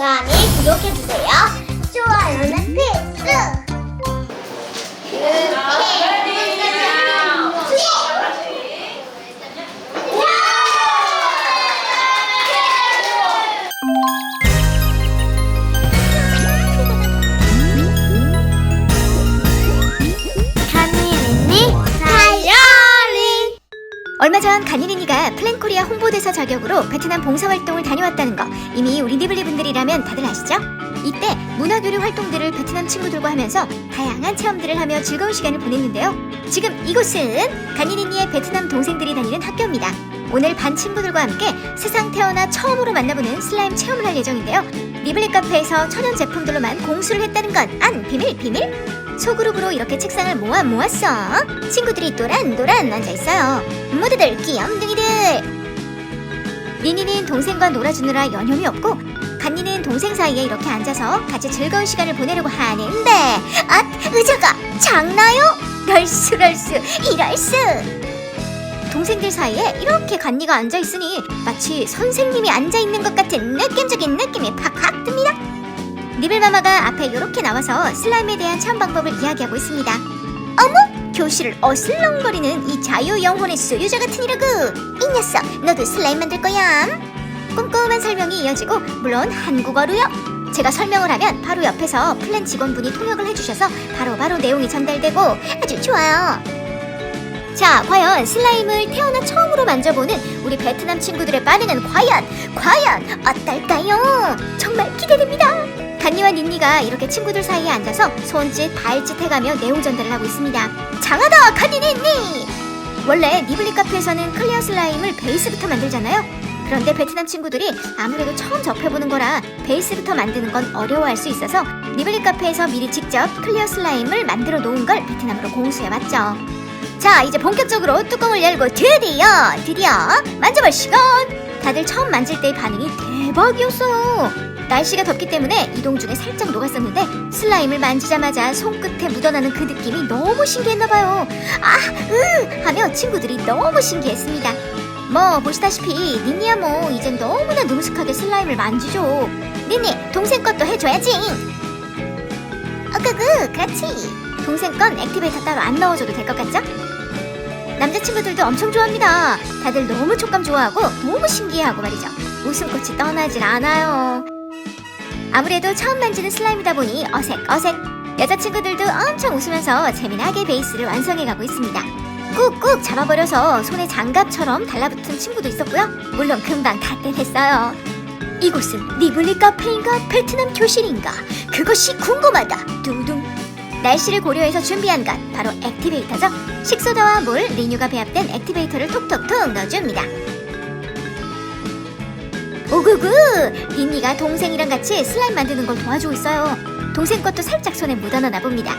많이 구독해주세요. 좋아요는 필수! 간이니 얼마 전 간이린이가 플랜코리아 홍보대사 자격으로 베트남 봉사활동을 다녀왔다는 거 이미 우리 니블리 분들이라면 다들 아시죠? 이때 문화교류 활동들을 베트남 친구들과 하면서 다양한 체험들을 하며 즐거운 시간을 보냈는데요. 지금 이곳은 간이린이의 베트남 동생들이 다니는 학교입니다. 오늘 반 친구들과 함께 세상 태어나 처음으로 만나보는 슬라임 체험을 할 예정인데요. 니블리 카페에서 천연 제품들로만 공수를 했다는 건 안 비밀 비밀? 소그룹으로 이렇게 책상을 모아 모았어. 친구들이 또란또란 앉아 있어요. 모두들 귀염둥이들. 니니는 동생과 놀아주느라 여념이 없고 간니는 동생 사이에 이렇게 앉아서 같이 즐거운 시간을 보내려고 하는데 아 의자가 작나요? 럴수 럴수 이럴수 동생들 사이에 이렇게 간니가 앉아 있으니 마치 선생님이 앉아 있는 것 같은 느낌적인 느낌이 팍팍 듭니다. 니블마마가 앞에 이렇게 나와서 슬라임에 대한 참 방법을 이야기하고 있습니다. 어머! 교실을 어슬렁거리는 이 자유 영혼의 소유자 같으니라고! 이 녀석, 너도 슬라임 만들 거야! 꼼꼼한 설명이 이어지고 물론 한국어로요. 제가 설명을 하면 바로 옆에서 플랜 직원분이 통역을 해주셔서 바로 바로 내용이 전달되고 아주 좋아요. 자, 과연 슬라임을 태어나 처음으로 만져보는 우리 베트남 친구들의 반응은 과연, 과연 어떨까요? 정말 기대됩니다. 간니와 닌니가 이렇게 친구들 사이에 앉아서 손짓, 발짓 해가며 내용 전달을 하고 있습니다. 장하다, 간니 닌니! 원래 니블리 카페에서는 클리어 슬라임을 베이스부터 만들잖아요. 그런데 베트남 친구들이 아무래도 처음 접해보는 거라 베이스부터 만드는 건 어려워할 수 있어서 니블리 카페에서 미리 직접 클리어 슬라임을 만들어 놓은 걸 베트남으로 공수해봤죠. 자, 이제 본격적으로 뚜껑을 열고 드디어, 드디어 만져볼 시간! 다들 처음 만질 때의 반응이 대박이었어요. 날씨가 덥기 때문에 이동 중에 살짝 녹았었는데 슬라임을 만지자마자 손끝에 묻어나는 그 느낌이 너무 신기했나봐요. 아, 으! 하며 친구들이 너무 신기했습니다. 뭐 보시다시피 니니야 뭐 이젠 너무나 능숙하게 슬라임을 만지죠. 니니 동생 것도 해줘야지. 어그그 그렇지. 동생 건 액티베이터 따로 안 넣어줘도 될 것 같죠? 남자친구들도 엄청 좋아합니다. 다들 너무 촉감 좋아하고 너무 신기해하고 말이죠. 웃음꽃이 떠나질 않아요. 아무래도 처음 만지는 슬라임이다 보니 어색 어색. 여자친구들도 엄청 웃으면서 재미나게 베이스를 완성해가고 있습니다. 꾹꾹 잡아버려서 손에 장갑처럼 달라붙은 친구도 있었고요. 물론 금방 다 떼냈어요. 이곳은 니블리 카페인가 베트남 교실인가 그것이 궁금하다. 두둥. 날씨를 고려해서 준비한 것 바로 액티베이터죠. 식소다와 물, 리뉴가 배합된 액티베이터를 톡톡톡 넣어줍니다. 오구구! 린니가 동생이랑 같이 슬라임 만드는 걸 도와주고 있어요. 동생 것도 살짝 손에 묻어나나 봅니다.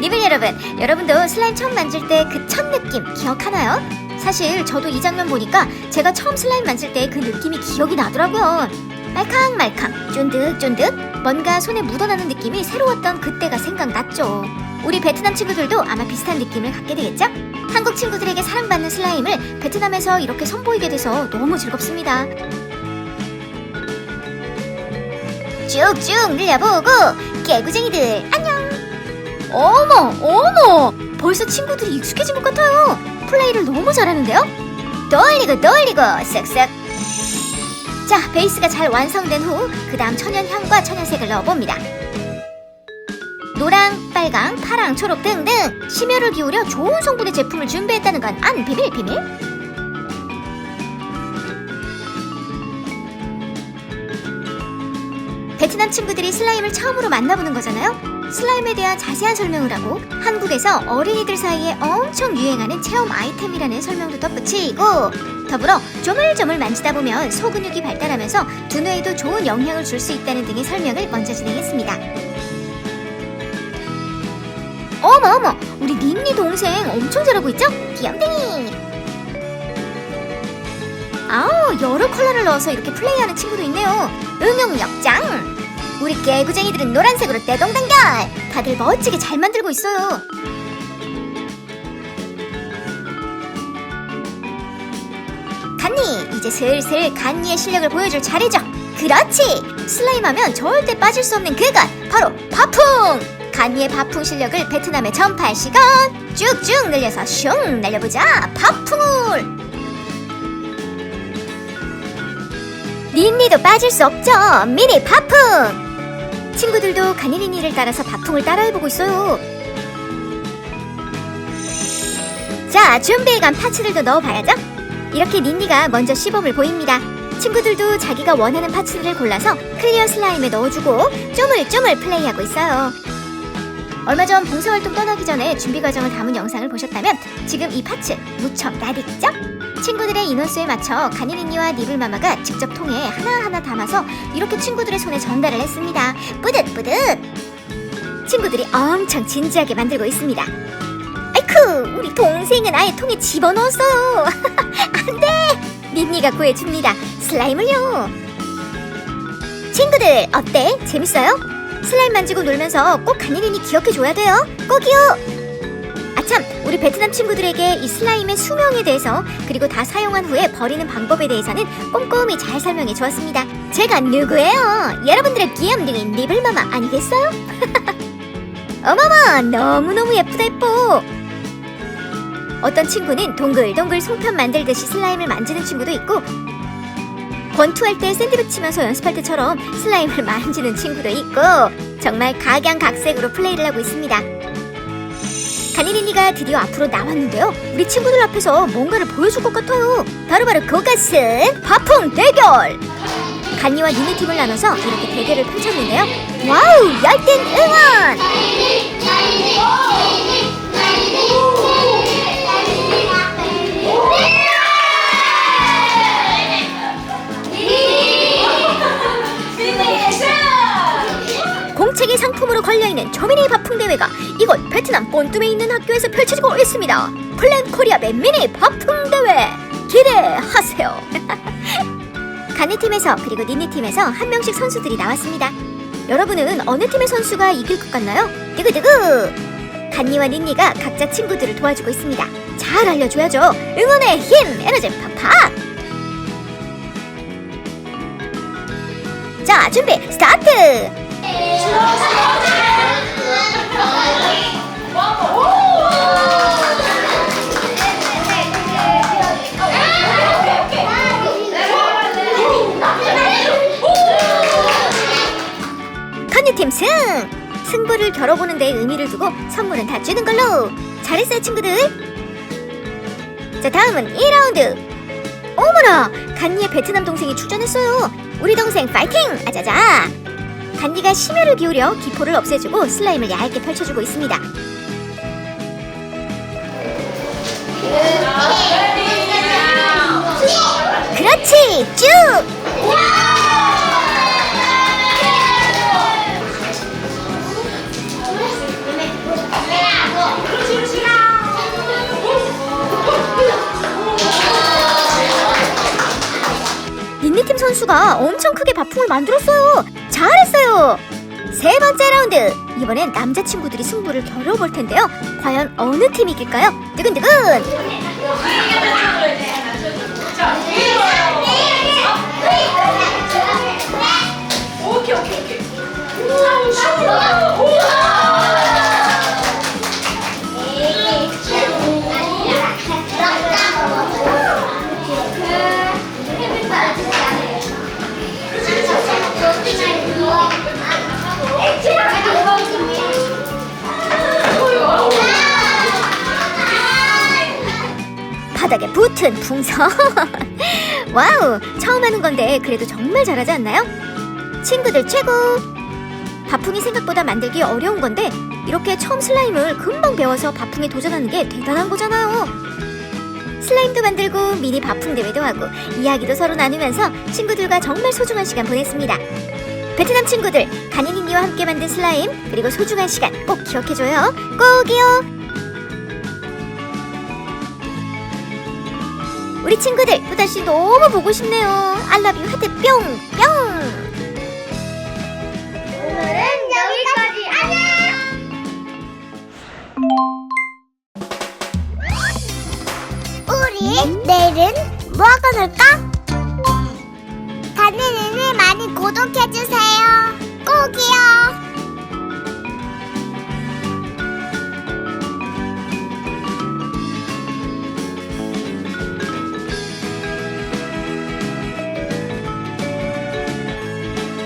니블 여러분, 여러분도 슬라임 처음 만질 때 그 첫 느낌 기억하나요? 사실 저도 이 장면 보니까 제가 처음 슬라임 만질 때 그 느낌이 기억이 나더라고요. 말캉말캉, 쫀득쫀득, 뭔가 손에 묻어나는 느낌이 새로웠던 그때가 생각났죠. 우리 베트남 친구들도 아마 비슷한 느낌을 갖게 되겠죠? 한국 친구들에게 사랑받는 슬라임을 베트남에서 이렇게 선보이게 돼서 너무 즐겁습니다. 쭉쭉 늘려보고 깨구쟁이들 안녕. 어머 어머 벌써 친구들이 익숙해진 것 같아요. 플레이를 너무 잘하는데요? 돌리고 돌리고 쓱쓱. 자 베이스가 잘 완성된 후 그 다음 천연향과 천연색을 넣어봅니다. 노랑, 빨강, 파랑, 초록 등등 심혈을 기울여 좋은 성분의 제품을 준비했다는 건 안 비밀 비밀. 베트남 친구들이 슬라임을 처음으로 만나보는 거잖아요. 슬라임에 대한 자세한 설명을 하고 한국에서 어린이들 사이에 엄청 유행하는 체험 아이템이라는 설명도 덧붙이고 더불어 조물조물 만지다 보면 소근육이 발달하면서 두뇌에도 좋은 영향을 줄 수 있다는 등의 설명을 먼저 진행했습니다. 어머 어머 우리 닌니 동생 엄청 잘하고 있죠? 귀염둥이 아우 여러 컬러를 넣어서 이렇게 플레이하는 친구도 있네요 응용력장 우리 깨구쟁이들은 노란색으로 떼동단결 다들 멋지게 잘 만들고 있어요 간니 이제 슬슬 간니의 실력을 보여줄 차례죠 그렇지! 슬라임 하면 절대 빠질 수 없는 그것! 바로 바풍! 간이의 바풍 실력을 베트남에 전파할 시간! 쭉쭉 늘려서 슝 날려보자! 바풍을! 린니도 빠질 수 없죠! 미니 바풍! 친구들도 간이린니를 따라서 바풍을 따라해보고 있어요. 자, 준비해간 파츠들도 넣어봐야죠. 이렇게 닌니가 먼저 시범을 보입니다. 친구들도 자기가 원하는 파츠들을 골라서 클리어 슬라임에 넣어주고 쪼물쪼물 플레이하고 있어요. 얼마 전 봉사활동 떠나기 전에 준비 과정을 담은 영상을 보셨다면 지금 이 파츠 무척 나딨죠? 친구들의 인원수에 맞춰 가니린니와 니블마마가 직접 통에 하나하나 담아서 이렇게 친구들의 손에 전달을 했습니다. 뿌듯뿌듯! 친구들이 엄청 진지하게 만들고 있습니다. 아이쿠, 우리 동생은 아예 통에 집어넣었어요. 안 돼! 닌니가 구해줍니다. 슬라임을요. 친구들, 어때? 재밌어요? 슬라임 만지고 놀면서 꼭 간이린이 기억해줘야 돼요. 꼭이요! 아참, 우리 베트남 친구들에게 이 슬라임의 수명에 대해서 그리고 다 사용한 후에 버리는 방법에 대해서는 꼼꼼히 잘 설명해 주었습니다. 제가 누구예요? 여러분들의 귀염둥이 니블마마 아니겠어요? 어머머, 너무너무 예쁘다 예뻐! 어떤 친구는 동글동글 송편 만들듯이 슬라임을 만지는 친구도 있고 권투할 때 샌드백 치면서 연습할 때처럼 슬라임을 만지는 친구도 있고 정말 각양각색으로 플레이를 하고 있습니다. 가니니니가 드디어 앞으로 나왔는데요. 우리 친구들 앞에서 뭔가를 보여줄 것 같아요. 바로바로 그것은 바풍 대결! 간니와 니니 팀을 나눠서 이렇게 대결을 펼쳤는데요. 와우! 열띤 응원! 공책의 상품으로 걸려있는 조미니 바풍 대회가 이곳 베트남 본tum에 있는 학교에서 펼쳐지고 있습니다. 플랜 코리아의 미니 바풍 대회 기대하세요. 가니 팀에서 그리고 니니 팀에서 한 명씩 선수들이 나왔습니다. 여러분은 어느 팀의 선수가 이길 것 같나요? 두구두구! 간니와 닌니가 각자 친구들을 도와주고 있습니다. 잘 알려줘야죠. 응원의 힘, 에너지 팍팍! 자, 준비 스타트! 겨뤄보는 데 의미를 두고 선물은 다 주는 걸로! 잘했어요, 친구들! 자, 다음은 2라운드! 어머나! 간니의 베트남 동생이 출전했어요! 우리 동생 파이팅! 아자자! 간니가 심혈을 기울여 기포를 없애주고 슬라임을 얇게 펼쳐주고 있습니다. 그렇지! 쭉! 선수가 엄청 크게 바풍을 만들었어요. 잘했어요. 세 번째 라운드. 이번엔 남자친구들이 승부를 겨뤄볼 텐데요. 과연 어느 팀이 이길까요? 두근두근. 붙은 풍선. 와우, 처음 하는 건데 그래도 정말 잘하지 않나요? 친구들 최고. 바풍이 생각보다 만들기 어려운 건데 이렇게 처음 슬라임을 금방 배워서 바풍에 도전하는 게 대단한 거잖아요. 슬라임도 만들고 미니 바풍 대회도 하고 이야기도 서로 나누면서 친구들과 정말 소중한 시간 보냈습니다. 베트남 친구들, 가니니니와 함께 만든 슬라임 그리고 소중한 시간 꼭 기억해줘요. 꼭이요. 우리 친구들 또다시 너무 보고 싶네요. 알라뷰 하트 뿅 뿅. 오늘은 여기까지 안녕. 우리 내일은 뭐 하고 놀까? 가니니니 많이 구독해주세요.